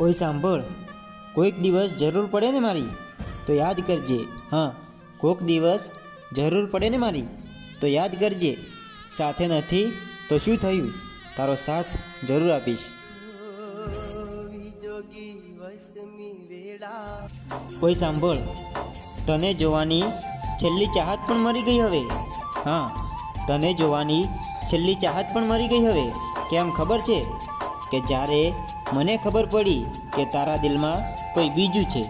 ઓય સાંભળ, કોઈક દિવસ જરૂર પડે ને મારી? તો યાદ કરજે, હા, કોઈક દિવસ જરૂર પડે ને મારી? તો યાદ કરજે, સાથે નથી તો શું થયું? તારો સાથ જરૂર આપીશ. કોઈ સાંભળ, તને જોવાની છેલ્લી ચાહત પણ મરી ગઈ હવે. હા, તને જોવાની છેલ્લી ચાહત પણ મરી ગઈ હવે. કેમ ખબર છે? કે જ્યારે મને ખબર પડી કે તારા દિલમાં કોઈ બીજું છે.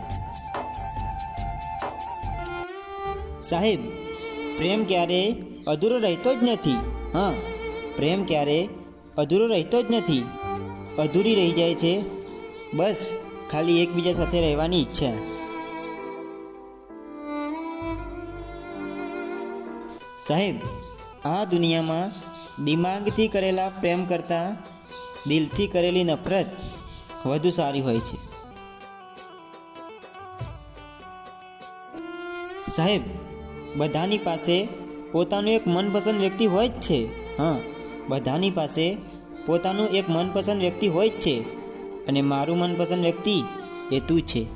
સાહેબ, પ્રેમ ક્યારે અધૂરો રહેતો જ નથી. હા, પ્રેમ ક્યારે અધૂરો રહેતો જ નથી. અધૂરી રહી જાય છે. બસ, ખાલી એકબીજા સાથે રહેવાની ઈચ્છા. સાહેબ, આ દુનિયામાં દિમાગથી કરેલા પ્રેમ કરતાં દિલથી કરેલી નફરત વધુ સારી હોય છે. સાહેબ, બધાની પાસે પોતાનું એક મનપસંદ વ્યક્તિ હોય જ છે. હા, બધાની પાસે પોતાનું એક મનપસંદ વ્યક્તિ હોય જ છે અને મારું મનપસંદ વ્યક્તિ એ તું છે.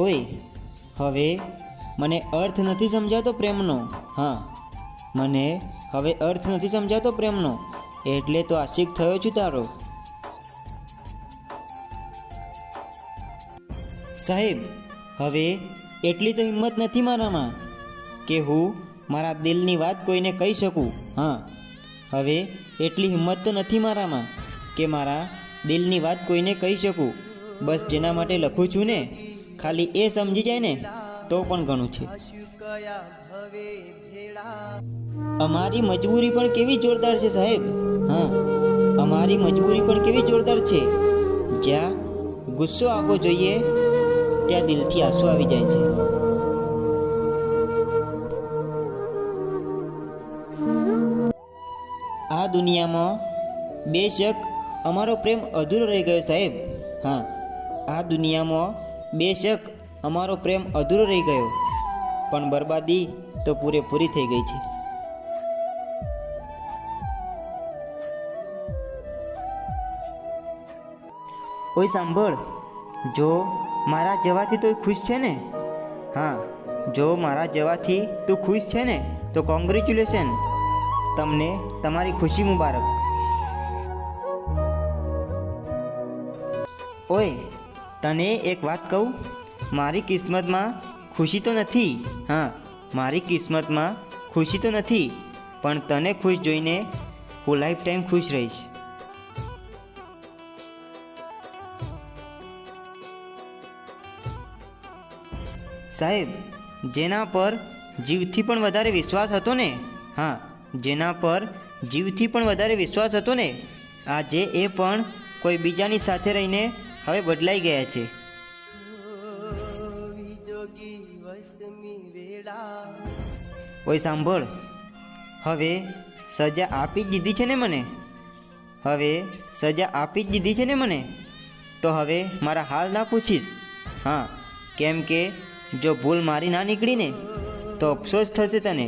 ઓય, હવે મને અર્થ નથી સમજાતો પ્રેમનો. હા, મને હવે અર્થ નથી સમજાતો પ્રેમનો. એટલે તો આશિક થયો છું તારો. સાહેબ હવે એટલી તો હિંમત નથી મારામાં કે હું મારા દિલની વાત કોઈને કહી શકું. હા હવે એટલી હિંમત તો નથી મારામાં કે મારા દિલની વાત કોઈને કહી શકું. બસ જેના માટે લખું છું ને ખાલી એ સમજી જાય ને તો પણ ઘણું છે. અમારી મજબૂરી પણ કેવી જોરદાર છે સાહેબ. હા, અમારી મજબૂરી પણ કેવી જોરદાર છે? જ્યાં ગુસ્સો આવવો જોઈએ, ત્યાં દિલથી આંસુ આવી જાય છે. આ દુનિયામાં બેશક અમારો પ્રેમ અધૂરો રહી ગયો સાહેબ. હા, આ દુનિયામાં બેશક અમારો પ્રેમ અધૂરો રહી ગયો. પણ બરબાદી તો પૂરેપૂરી થઈ ગઈ છે. ઓય સાંભળ, જો મારા જવાથી તો ખુશ છે ને? હા, જો મારા જવાથી તું ખુશ છે ને, તો કોંગ્રેચ્યુલેશન તમને તમારી ખુશી મુબારક. ઓય, તને એક વાત કહું? મારી કિસ્મતમાં ખુશી તો નથી, હા, મારી કિસ્મતમાં ખુશી તો નથી, પણ તને ખુશ જોઈને હું લાઈફ ટાઈમ ખુશ રહીશ. સાહેબ, જેના પર જીવથી પણ વધારે વિશ્વાસ હતો ને? હા, જેના પર જીવથી પણ વધારે વિશ્વાસ હતો ને? આજે એ પણ કોઈ બીજાની સાથે રહીને હવે બદલાઈ ગયા છે. ઓય, સાંભળ. હવે સજા આપી જ દીધી છે ને મને? હવે સજા આપી જ દીધી છે ને મને? તો હવે મારા હાલ ના પૂછીશ. હા, કેમ કે જો ભૂલ મારી ના નીકળીને તો અફસોસ થશે તને.